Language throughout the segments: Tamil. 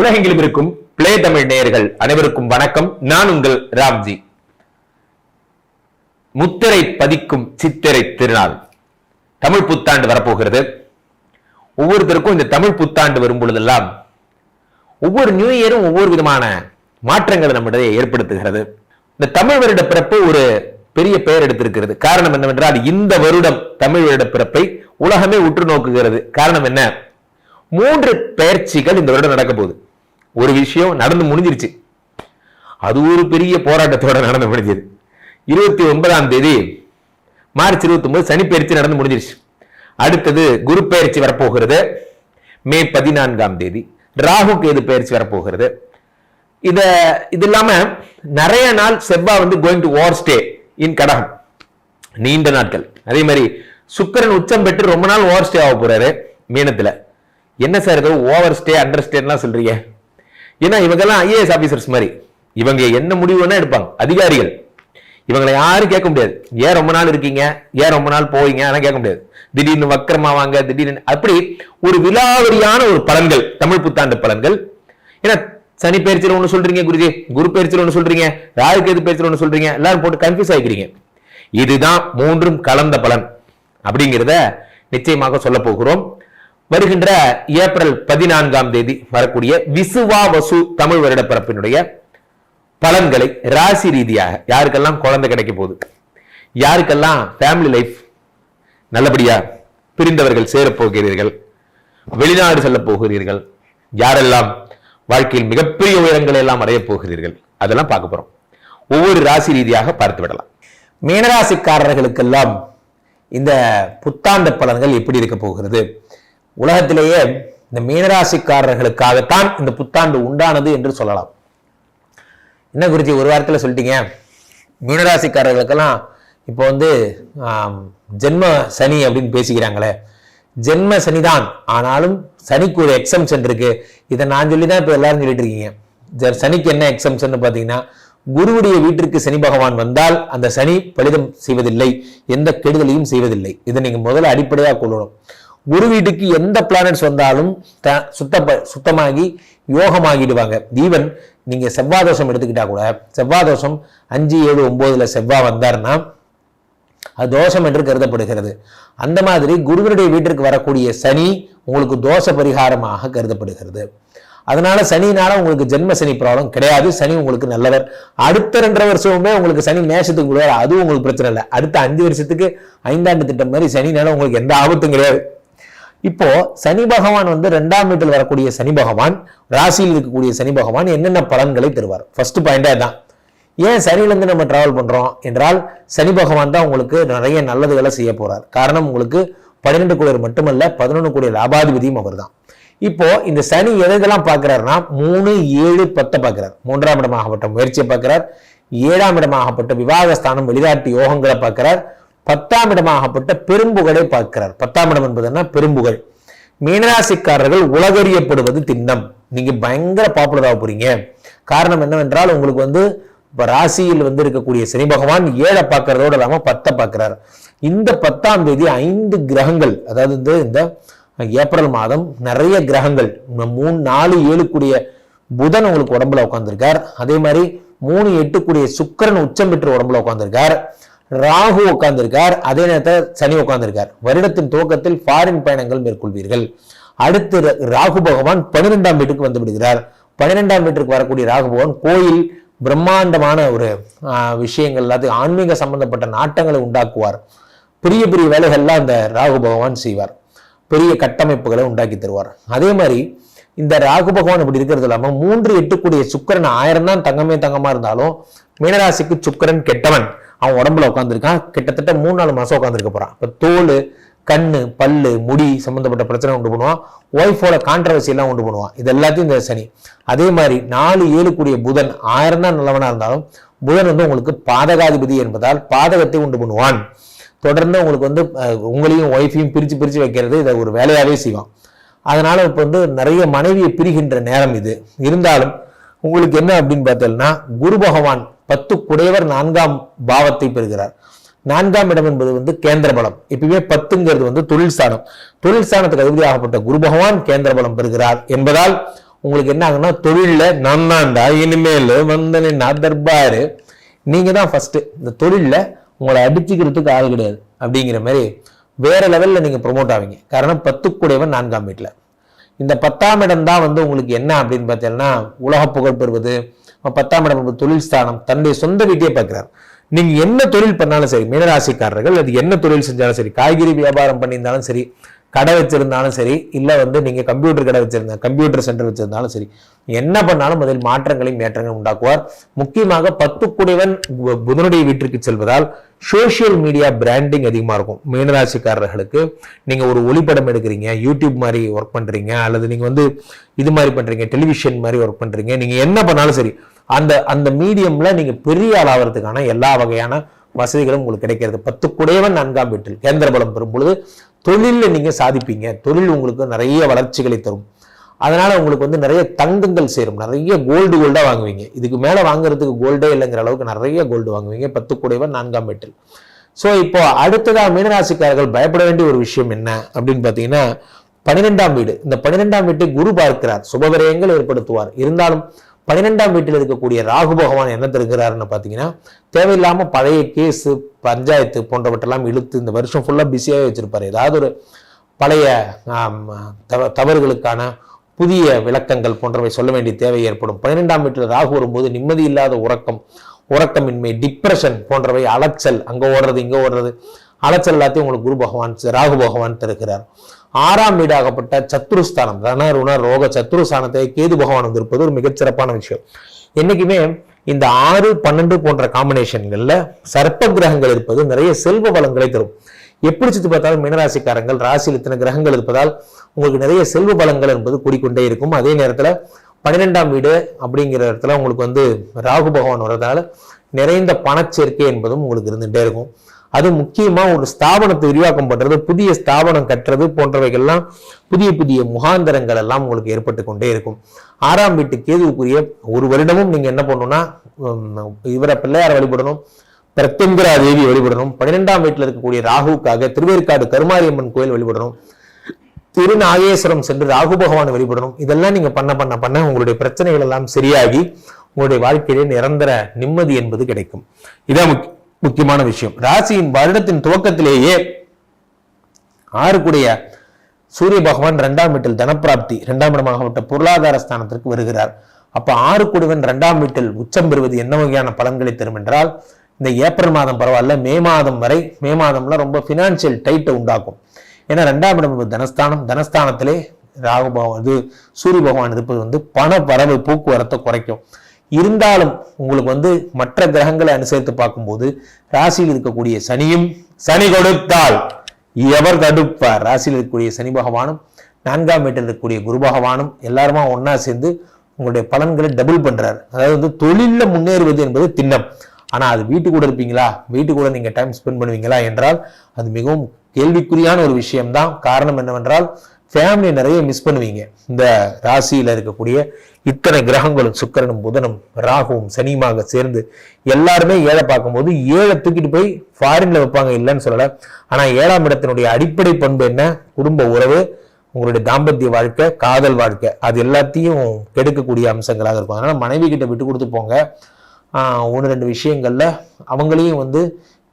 உலகெங்கிலும் இருக்கும் பிளே தமிழ் நேயர்கள் அனைவருக்கும் வணக்கம். நான் உங்கள் ராம்ஜி. முத்திரை பதிக்கும் சித்திரை திருநாள். தமிழ் புத்தாண்டு வரப்போகிறது. ஒவ்வொருத்தருக்கும் இந்த தமிழ் புத்தாண்டு வரும் பொழுதெல்லாம் ஒவ்வொரு நியூ இயரும் ஒவ்வொரு விதமான மாற்றங்களை நம்மிடையே ஏற்படுத்துகிறது. இந்த தமிழ் வருட பிறப்பு ஒரு பெரிய பெயர் எடுத்திருக்கிறது. காரணம் என்னவென்றால் இந்த வருடம் தமிழ் வருட பிறப்பை உலகமே உற்று நோக்குகிறது. காரணம் என்ன? மூன்று பெயர்ச்சிகள் இந்த வருடம் நடக்க போகுது. ஒரு விஷயம் நடந்து முடிஞ்சிருச்சு. அது ஒரு பெரிய போராட்டத்தோட நடந்து முடிஞ்சது. இருபத்தி ஒன்பதாம் தேதி மார்ச் இருபத்தி ஒன்பது சனி பயிற்சி நடந்து முடிஞ்சிருச்சு. அடுத்தது குரு பயிற்சி வரப்போகிறது. மே பதினான்காம் தேதி ராகு கேது பயிற்சி வரப்போகிறது. இத இது இல்லாம நிறைய நாள் செவ்வா வந்து going to over stay in கடகம். நீண்ட நாட்கள். அதே மாதிரி சுக்கரன் உச்சம் பெற்று ரொம்ப நாள் ஓவர் ஸ்டே ஆக போறாரு. மீனத்துல. என்ன சார் ஏதோ ஓவர் ஸ்டே அண்டர் ஸ்டேலாம் சொல்றீங்க. ஏன்னா இவங்கெல்லாம் ஐஏஎஸ் ஆபீசர்ஸ் மாதிரி. இவங்க என்ன முடிவு வேணா எடுப்பாங்க. அதிகாரிகள். இவங்களை யாரும் கேட்க முடியாது. ஏன் ரொம்ப நாள் இருக்கீங்க? ஏன் ரொம்ப நாள் போவீங்க? அதெல்லாம் கேட்க முடியாது. திடீர்னு வக்கரமா வாங்க திடீர்னு அப்படி ஒரு விலாவரியான ஒரு பலன்கள் தமிழ் புத்தாண்டு பலன்கள். ஏன்னா சனி பயிற்சியில் ஒன்று சொல்றீங்க குருஜி. குரு பயிற்சியில் ஒன்று சொல்றீங்க. ராகு கேது பயிற்சியில் சொல்றீங்க. எல்லாரும் போட்டு கன்ஃபியூஸ் ஆகிக்கிறீங்க இதுதான் மூன்றும் கலந்த பலன். அப்படிங்கிறத நிச்சயமாக சொல்ல போகிறோம். வருகின்ற ஏப்ரல் பதினான்காம் தேதி வரக்கூடிய விசுவா வசு தமிழ் வருடப்பிறப்பினுடைய பலன்களை ராசி ரீதியாக யாருக்கெல்லாம் குழந்தை கிடைக்க போகுது? யாருக்கெல்லாம் ஃபேமிலி லைஃப் நல்லபடியா பிரிந்தவர்கள் சேரப் போகிறீர்கள் வெளிநாடு செல்ல போகிறீர்கள்? யாரெல்லாம் வாழ்க்கையில் மிகப்பெரிய உயரங்களை எல்லாம் அடைய போகிறீர்கள்? அதெல்லாம் பார்க்க போறோம். ஒவ்வொரு ராசி ரீதியாக பார்த்து விடலாம். மீனராசிக்காரர்களுக்கெல்லாம் இந்த புத்தாண்டு பலன்கள் எப்படி இருக்க போகிறது? உலகத்திலேயே இந்த மீனராசிக்காரர்களுக்காகத்தான் இந்த புத்தாண்டு உண்டானது என்று சொல்லலாம். என்ன குருஜி ஒரு வாரத்தில் சொல்லிட்டீங்க. மீனராசிக்காரர்களுக்கெல்லாம் இப்போ வந்து ஜென்ம சனி அப்படின்னு பேசிக்கிறாங்களே. ஜென்ம சனிதான். ஆனாலும் சனிக்கு ஒரு எக்ஸம்ஷன் இருக்கு. இதை நான் சொல்லி தான் இப்போ எல்லாரும் சொல்லிட்டு இருக்கீங்க. சனிக்கு என்ன எக்ஸம்ஷன் பார்த்தீங்கன்னா குருவுடைய வீட்டிற்கு சனி பகவான் வந்தால் அந்த சனி பலிதம் செய்வதில்லை. எந்த கெடுதலையும் செய்வதில்லை. இதை நீங்க முதல்ல அடிப்படையாக கொள்ளணும். குரு வீட்டுக்கு எந்த பிளானட்ஸ் வந்தாலும் த- சுத்த சுத்தமாகி யோகமாகிடுவாங்க. ஈவன் நீங்கள் செவ்வாய் தோஷம் எடுத்துக்கிட்டா கூட செவ்வாய் தோஷம் அஞ்சு ஏழு ஒம்போதில் செவ்வாய் வந்தாருன்னா அது தோஷம் என்று கருதப்படுகிறது. அந்த மாதிரி குருவனுடைய வீட்டிற்கு வரக்கூடிய சனி உங்களுக்கு தோஷ பரிகாரமாக கருதப்படுகிறது. அதனால சனினால உங்களுக்கு ஜென்ம சனி ப்ராப்ளம் கிடையாது. சனி உங்களுக்கு நல்லவர். அடுத்த ரெண்டரை வருஷமுமே உங்களுக்கு சனி மேஷத்துக்கு கூட அதுவும் உங்களுக்கு பிரச்சனை இல்லை. அடுத்த அஞ்சு வருஷத்துக்கு ஐந்தாண்டு திட்டம் மாதிரி சனினால உங்களுக்கு எந்த ஆபத்தும் கிடையாது. இப்போ சனி பகவான் வந்து ரெண்டாம் வீட்டில் வரக்கூடிய சனி பகவான் ராசியில் இருக்கக்கூடிய சனி பகவான் என்னென்ன பலன்களை தருவார்? ஃபர்ஸ்ட் பாயிண்டே தான் ஏன் சனியிலேருந்து நம்ம டிராவல் பண்றோம்? என்றால் சனி பகவான் தான் உங்களுக்கு நிறைய நல்லதுகளை செய்ய போறார். காரணம் உங்களுக்கு பன்னிரெண்டு கோடியர் மட்டுமல்ல பதினொன்று கோடி லாபாதிபதியும் அவர் தான் இப்போ இந்த சனி எதெல்லாம் பார்க்கிறாருன்னா மூணு ஏழு பத்தை பார்க்கிறார். மூன்றாம் இடமாகப்பட்ட முயற்சியை பார்க்கிறார். ஏழாம் இடமாகப்பட்ட விவாகஸ்தானம் வெளிநாட்டு யோகங்களை பார்க்கிறார். பத்தாம் இடமாகப்பட்ட பெரும்புகழை பார்க்கிறார். பத்தாம் இடம் என்பது என்ன பெரும்புகழ். மீனராசிக்காரர்கள் உலகறியப்படுவது திண்ணம். நீங்க பயங்கர பாப்புலர் ஆக போறீங்க. காரணம் என்னவென்றால் உங்களுக்கு வந்து இப்போ ராசியில் வந்து இருக்கக்கூடிய சனி பகவான் ஏழை பார்க்கறதோடு இல்லாமல் பத்தை பார்க்கிறார். இந்த பத்தாம் தேதி ஐந்து கிரகங்கள் அதாவது வந்து இந்த ஏப்ரல் மாதம் நிறைய கிரகங்கள் மூணு நாலு ஏழு கூடிய புதன் உங்களுக்கு உடம்புல உட்காந்துருக்கார் அதே மாதிரி மூணு எட்டு கூடிய சுக்கிரன் உச்சம் பெற்று உடம்புல உட்காந்துருக்கார் ராகு உட்கார்ந்திருக்கார் அதே நேரத்தில் சனி உட்கார்ந்திருக்கார். வருடத்தின் துவக்கத்தில் ஃபாரின் பயணங்கள் மேற்கொள்வீர்கள். அடுத்து ர- ராகு பகவான் பன்னிரெண்டாம் வீட்டுக்கு வந்து விடுகிறார். பன்னிரெண்டாம் வீட்டுக்கு வரக்கூடிய ராகு பகவான் கோயில் பிரம்மாண்டமான ஒரு விஷயங்கள் அது ஆன்மீக சம்பந்தப்பட்ட நாட்டங்களை உண்டாக்குவார். பெரிய பெரிய வேலைகள்லாம் அந்த ராகு பகவான் செய்வார். பெரிய கட்டமைப்புகளை உண்டாக்கி தருவார். அதே மாதிரி இந்த ராகு பகவான் இப்படி இருக்கிறது இல்லாமல் மூன்று எட்டுக்கூடிய சுக்கிரன் ஆயிரம் தான் தங்கமே தங்கமா இருந்தாலும் மீனராசிக்கு சுக்கிரன் கெட்டவன். அவன் உடம்புல உட்காந்துருக்கான் கிட்டத்தட்ட மூணு நாலு மாதம் உட்காந்துருக்க போகிறான் இப்போ தோல் கண்ணு பல்லு முடி சம்மந்தப்பட்ட பிரச்சனை உண்டு பண்ணுவான். ஒய்ஃபோட கான்ட்ரவர்சி எல்லாம் உண்டு பண்ணுவான். இது எல்லாத்தையும் இந்த சனி. அதே மாதிரி நாலு ஏழு கூடிய புதன் ஆயிரம் தான் நல்லவனாக இருந்தாலும் புதன் வந்து உங்களுக்கு பாதகாதிபதி என்பதால் பாதகத்தை உண்டு பண்ணுவான். தொடர்ந்து உங்களுக்கு வந்து உங்களையும் ஒய்ஃபையும் பிரித்து பிரித்து வைக்கிறது இதை ஒரு வேலையாகவே செய்வான். அதனால் இப்போ வந்து நிறைய மனைவியை பிரிகின்ற நேரம் இது. இருந்தாலும் உங்களுக்கு என்ன அப்படின்னு பார்த்தோம்னா குரு பகவான் பத்து குடையவர் நான்காம் பாவத்தை பெறுகிறார். நான்காம் இடம் என்பது வந்து கேந்திர பலம் எப்பயுமே பத்துங்கிறது வந்து தொழில் ஸ்தானம். தொழில் ஸ்தானத்துக்கு அதிபதியாகப்பட்ட குரு பகவான் கேந்திர பலம் பெறுகிறார் என்பதால் உங்களுக்கு என்ன ஆகுன்னா தொழிலில் நான் தான்டா இனிமேல் வந்தனே நான் தர்பாரு. நீங்க தான் ஃபர்ஸ்ட் இந்த தொழிலில் உங்களை அடிச்சுக்கிறதுக்கு ஆள் கிடையாது. அப்படிங்கிற மாதிரி வேற லெவல்ல நீங்க ப்ரொமோட் ஆவீங்க. காரணம் பத்துக்குடையவன் நான்காம் வீட்டில். இந்த பத்தாம் இடம் தான் வந்து உங்களுக்கு என்ன அப்படின்னு பார்த்தீங்கன்னா உலக புகழ் பெறுவது பத்தாம் இடம் தொழில் ஸ்தானம். தன்னுடைய சொந்த வீட்டையே பார்க்கிறார். நீங்க என்ன தொழில் பண்ணாலும் சரி மீனராசிக்காரர்கள் அது என்ன தொழில் செஞ்சாலும் சரி காய்கறி வியாபாரம் பண்ணியிருந்தாலும் சரி கடை வச்சிருந்தாலும் சரி இல்லை வந்து நீங்கள் கம்ப்யூட்டர் கடை வச்சிருந்தா கம்ப்யூட்டர் சென்டர் வச்சிருந்தாலும் சரி என்ன பண்ணாலும் அதில் மாற்றங்களையும் ஏற்றங்களையும் உண்டாக்குவார். முக்கியமாக பத்து குடைவன் புதனுடைய வீட்டிற்கு செல்வதால் சோஷியல் மீடியா பிராண்டிங் அதிகமாக இருக்கும். மீனராசிக்காரர்களுக்கு நீங்கள் ஒரு ஒளிப்படம் எடுக்கிறீங்க யூடியூப் மாதிரி ஒர்க் பண்ணுறீங்க அல்லது நீங்கள் வந்து இது மாதிரி பண்ணுறீங்க டெலிவிஷன் மாதிரி ஒர்க் பண்ணுறீங்க நீங்கள் என்ன பண்ணாலும் சரி அந்த அந்த மீடியமில் நீங்கள் பெரிய ஆளாகிறதுக்கான எல்லா வகையான வசதிகளும் உங்களுக்கு கிடைக்கிறது. பத்து குடையவன் நான்காம் வீட்டில் கேந்திர பலம் பெறும் பொழுது தொழிலில் நீங்கள் சாதிப்பீங்க. தொழில் உங்களுக்கு நிறைய வளர்ச்சிகளை தரும். அதனால உங்களுக்கு வந்து நிறைய தங்கங்கள் சேரும். நிறைய கோல்டு கோல்டா வாங்குவீங்க. இதுக்கு மேல வாங்குறதுக்கு கோல்டே இல்லைங்கிற அளவுக்கு நிறைய கோல்டு வாங்குவீங்க. பத்து கூடையவன் நான்காம் வீட்டில். ஸோ இப்போ அடுத்ததாக மீனராசிக்காரர்கள் பயப்பட வேண்டிய ஒரு விஷயம் என்ன அப்படின்னு பார்த்தீங்கன்னா பன்னிரெண்டாம் வீடு. இந்த பன்னிரெண்டாம் வீட்டை குரு பார்க்கிறார். சுபவிரயங்கள் ஏற்படுத்துவார். இருந்தாலும் பன்னிரெண்டாம் வீட்டில் இருக்கக்கூடிய ராகு பகவான் என்ன தருகிறாருன்னு பார்த்தீங்கன்னா தேவையில்லாமல் பழைய கேஸு பஞ்சாயத்து போன்றவற்றெல்லாம் இழுத்து இந்த வருஷம் ஃபுல்லாக பிஸியாகவே வச்சுருப்பார். ஏதாவது ஒரு பழைய தவ- தவறுகளுக்கான புதிய விளக்கங்கள் போன்றவை சொல்ல வேண்டிய தேவை ஏற்படும். பன்னிரெண்டாம் வீட்டில் ராகு வரும்போது நிம்மதி இல்லாத உறக்கம் உறக்கமின்மை டிப்ரெஷன் போன்றவை அலைச்சல் அங்கே ஓடுறது இங்கே ஓடுறது அலைச்சல் எல்லாத்தையும் உங்களுக்கு குரு பகவான் ராகு பகவான் தருகிறார். ஆறாம் வீடாகப்பட்ட சத்துருஸ்தானம் தன ருண ரோக சத்துருஸ்தானத்தை கேது பகவான் வந்திருப்பது ஒரு மிகச்சிறப்பான விஷயம். என்னைக்குமே இந்த ஆறு பன்னெண்டு போன்ற காம்பினேஷன்கள்ல சர்ப்ப கிரகங்கள் இருப்பது நிறைய செல்வ வளங்களை தரும். எப்படி சுத்தி பார்த்தாலும் மீனராசிக்காரங்கள் ராசியில் இத்தனை கிரகங்கள் இருப்பதால் உங்களுக்கு நிறைய செல்வ பலங்கள் என்பது கூடிக்கொண்டே இருக்கும். அதே நேரத்துல பன்னிரெண்டாம் வீடு அப்படிங்கிற இடத்துல உங்களுக்கு வந்து ராகு பகவான் வர்றதால நிறைந்த பணச்சேர்க்கை என்பதும் உங்களுக்கு இருந்துகிட்டே இருக்கும். அது முக்கியமா ஒரு ஸ்தாபனத்தை விரிவாக்கம் பண்றது புதிய ஸ்தாபனம் கட்டுறது போன்றவைகள்லாம் புதிய புதிய முகாந்தரங்கள் எல்லாம் உங்களுக்கு ஏற்பட்டு கொண்டே இருக்கும். ஆறாம் வீட்டு கேதுவுக்குரிய ஒரு வருடமும் நீங்க என்ன பண்ணணும்னா இவரை பிள்ளையார் வழிபடணும் பிரத்யங்கரா தேவி வழிபடணும் பன்னிரெண்டாம் வீட்டில் இருக்கக்கூடிய ராகுவுக்காக திருவேற்காடு கருமாரியம்மன் கோயில் வழிபடணும் திருநாகேஸ்வரம் சென்று ராகு பகவான் வழிபடணும். இதெல்லாம் நீங்க பண்ண பண்ண பண்ண உங்களுடைய பிரச்சனைகள் எல்லாம் சரியாகி உங்களுடைய வாழ்க்கையிலே நிரந்தர நிம்மதி என்பது கிடைக்கும். இதான் முக்கிய- முக்கியமான விஷயம். ராசியின் வருடத்தின் துவக்கத்திலேயே ஆறுக்குடைய சூரிய பகவான் இரண்டாம் வீட்டில் தனப்பிராப்தி இரண்டாம் இடமாகப்பட்ட பொருளாதார ஸ்தானத்திற்கு வருகிறார். அப்ப ஆறு குடுவன் இரண்டாம் வீட்டில் உச்சம் பெறுவது என்ன வகையான பலன்களை தரும் என்றால் இந்த ஏப்ரல் மாதம் பரவாயில்ல மே மாதம் வரை மே மாதம்லாம் ரொம்ப பினான்சியல் டைட்டை உண்டாக்கும். ஏன்னா ரெண்டாம் இடம் தனஸ்தானம். தனஸ்தானத்திலே ராகு பகவான் இது சூரிய பகவான் இருப்பது வந்து பண வரவு போக்குவரத்தை குறைக்கும். இருந்தாலும் உங்களுக்கு வந்து மற்ற கிரகங்களை அனுசரித்து பார்க்கும்போது ராசியில் இருக்கக்கூடிய சனியும் சனி கொடுத்தால் எவர் தடுப்பார்? ராசியில் இருக்கக்கூடிய சனி பகவானும் நான்காம் வீட்டில் இருக்கக்கூடிய குரு பகவானும் எல்லாருமா ஒன்னா சேர்ந்து உங்களுடைய பலன்களை டபுள் பண்றாரு. அதாவது வந்து தொழிலில் முன்னேறுவது என்பது திண்ணம். ஆனா அது வீட்டு கூட இருப்பீங்களா? வீட்டு கூட நீங்க டைம் ஸ்பெண்ட் பண்ணுவீங்களா? என்றால் அது மிகவும் கேள்விக்குறியான ஒரு விஷயம்தான். காரணம் என்னவென்றால் ஃபேமிலி நிறைய மிஸ் பண்ணுவீங்க. இந்த ராசியில் இருக்கக்கூடிய இத்தனை கிரகங்களும் சுக்கிரனும் புதனும் ராகுவும் சனியுமாக சேர்ந்து எல்லாருமே ஏழை பார்க்கும்போது ஏழை தூக்கிட்டு போய் ஃபாரின்ல வைப்பாங்க இல்லைன்னு சொல்லலை. ஆனால் ஏழாம் இடத்தினுடைய அடிப்படை பண்பு என்ன? குடும்ப உறவு உங்களுடைய தாம்பத்திய வாழ்க்கை காதல் வாழ்க்கை அது எல்லாத்தையும் கெடுக்கக்கூடிய அம்சங்களாக இருக்கும். அதனால் மனைவி கிட்ட விட்டு கொடுத்து போங்க. ஒன்று ரெண்டு விஷயங்கள்ல அவங்களையும் வந்து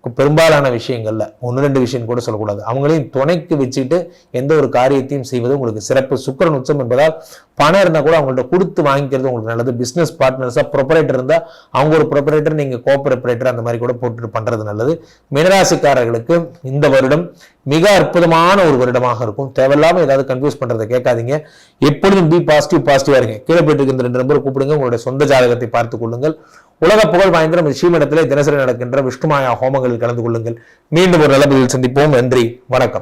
பெரும்பாலான விஷயங்கள்ல ஒன்று ரெண்டு விஷயம் கூட சொல்லக்கூடாது. அவங்களையும் துணைக்கு வச்சுக்கிட்டு எந்த ஒரு காரியத்தையும் செய்வது உங்களுக்கு சிறப்பு. சுக்கரன் உச்சம் என்பதால் பணம் இருந்தால் கூட அவங்கள்ட்ட கொடுத்து வாங்கிக்கிறது உங்களுக்கு நல்லது. பிஸ்னஸ் பார்ட்னர்ஸாக ப்ரொப்பரேட்டர் இருந்தால் அவங்க ஒரு ப்ரொப்பரேட்டர் நீங்கள் கோஆபரேட்டர் அந்த மாதிரி கூட போட்டு பண்ணுறது நல்லது. மினராசிக்காரர்களுக்கு இந்த வருடம் மிக அற்புதமான ஒரு வருடமாக இருக்கும். தேவையில்லாமல் ஏதாவது கன்ஃபியூஸ் பண்ணுறதை கேட்காதீங்க. எப்பொழுதும் பி பாசிட்டிவ் பாசிட்டிவாக இருங்க. கீழே போயிட்டு இருக்க ரெண்டு நம்பர் கூப்பிடுங்க. உங்களுடைய சொந்த ஜாதகத்தை பார்த்துக் கொள்ளுங்கள். உலக புகழ் வாய்ந்த ஸ்ரீமடத்திலே தினசரி நடக்கின்ற விஷ்ணுமாயா ஹோமங்களில் கலந்து கொள்ளுங்கள். மீண்டும் ஒரு நல்ல சந்திப்போம். நன்றி. வணக்கம்.